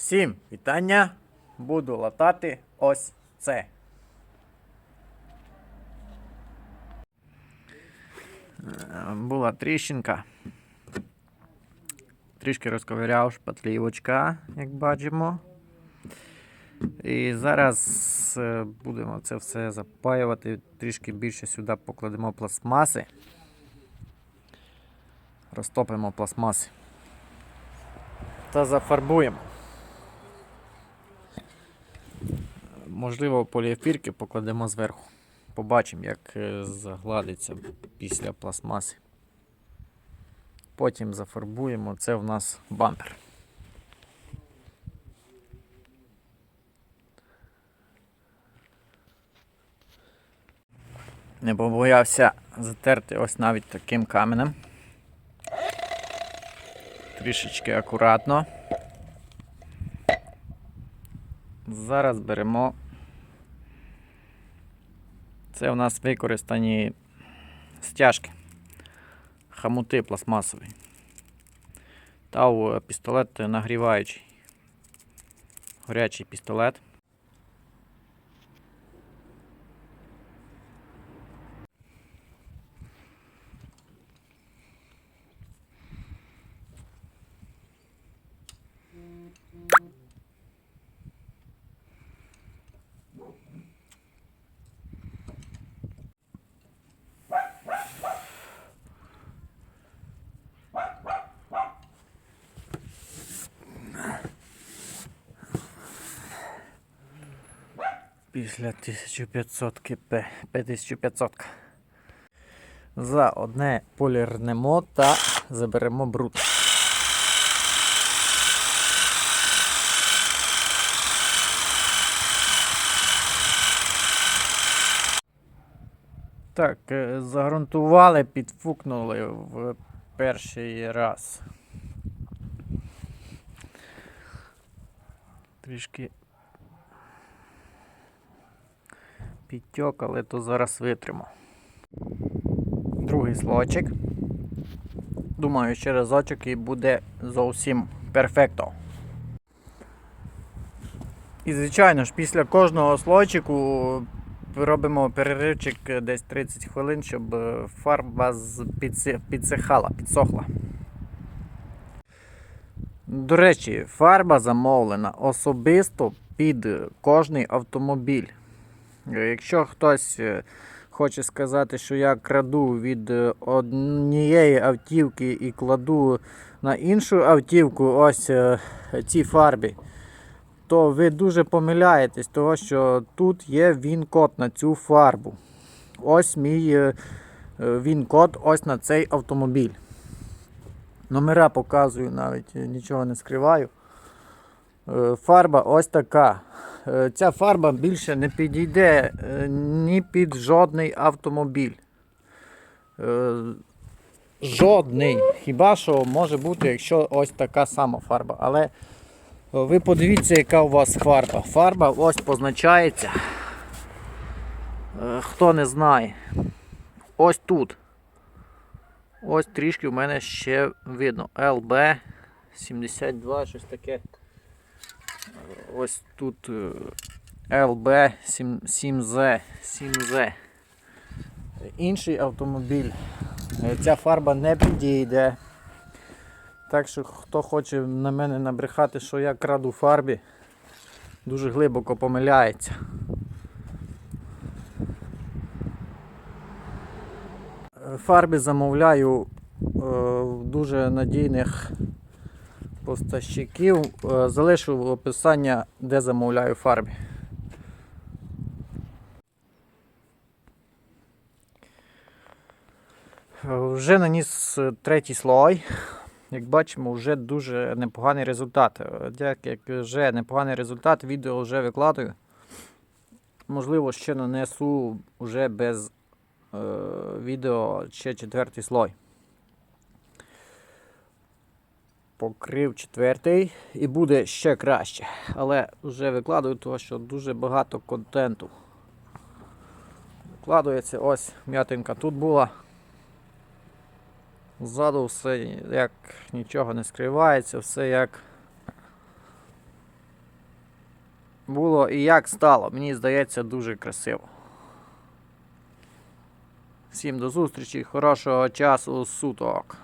Всім вітання! Буду латати ось це. Була тріщинка. Трішки розковиряв шпатлівочка, як бачимо. І зараз е, будемо це все запаювати. Трішки більше сюди покладемо пластмаси. Розтопимо пластмаси. Та зафарбуємо. Можливо, поліефірки покладемо зверху. Побачимо, як е, загладиться після пластмаси. Потім зафарбуємо. Це в нас бампер. Не побоявся затерти ось навіть таким каменем. Трішечки акуратно. Зараз беремо. Це у нас використані стяжки, хамути пластмасові. Та пістолет нагріваючий. Горячий пістолет. Після 1500 КП 5500. За одне полірнемо та заберемо бруд. Так, е, загрунтували, підфукнули в перший раз. Трішки підтьок, але то зараз витримо. Другий слочик. Думаю, ще разочок і буде зовсім перфекто. І звичайно ж, після кожного слойчику робимо переривчик десь 30 хвилин, щоб е, фарба підсихала, підсохла. До речі, фарба замовлена особисто під кожний автомобіль. Е, Якщо хтось е, хоче сказати, що я краду від е, однієї автівки і кладу на іншу автівку ось ці фарби, то ви дуже помиляєтесь, того що тут є він-код на цю фарбу. Ось мій він-код ось на цей автомобіль. Номера показую, навіть нічого не скриваю. Е, Фарба ось така. Е, Ця фарба більше не підійде е, ні під жодний автомобіль. Жодний. Хіба що може бути, якщо ось така сама фарба. Але ви подивіться, яка у вас фарба. Фарба ось позначається. Хто не знає. Ось тут. Ось трішки в мене ще видно. LB 72, щось таке. Ось тут LB 7Z 7Z. Інший автомобіль. е, Ця фарба не підійде. Так що хто хоче на мене набрехати, що я краду фарбі, дуже глибоко помиляється. Е, Фарби замовляю е, в дуже надійних поставщиків. Е, Залишу описання, де замовляю фарби. Е, Вже наніс е, третій слой. Як бачимо, вже дуже непоганий результат. Як вже непоганий результат, відео вже викладаю. Можливо, ще нанесу вже без е, відео ще четвертий слой. Покрив четвертий і буде ще краще. Але вже викладаю, тому що дуже багато контенту. Викладується ось м'ятинка тут була. Ззаду все як нічого не скривається, все як було і як стало. Мені здається, дуже красиво. Всім до зустрічі, хорошого часу суток.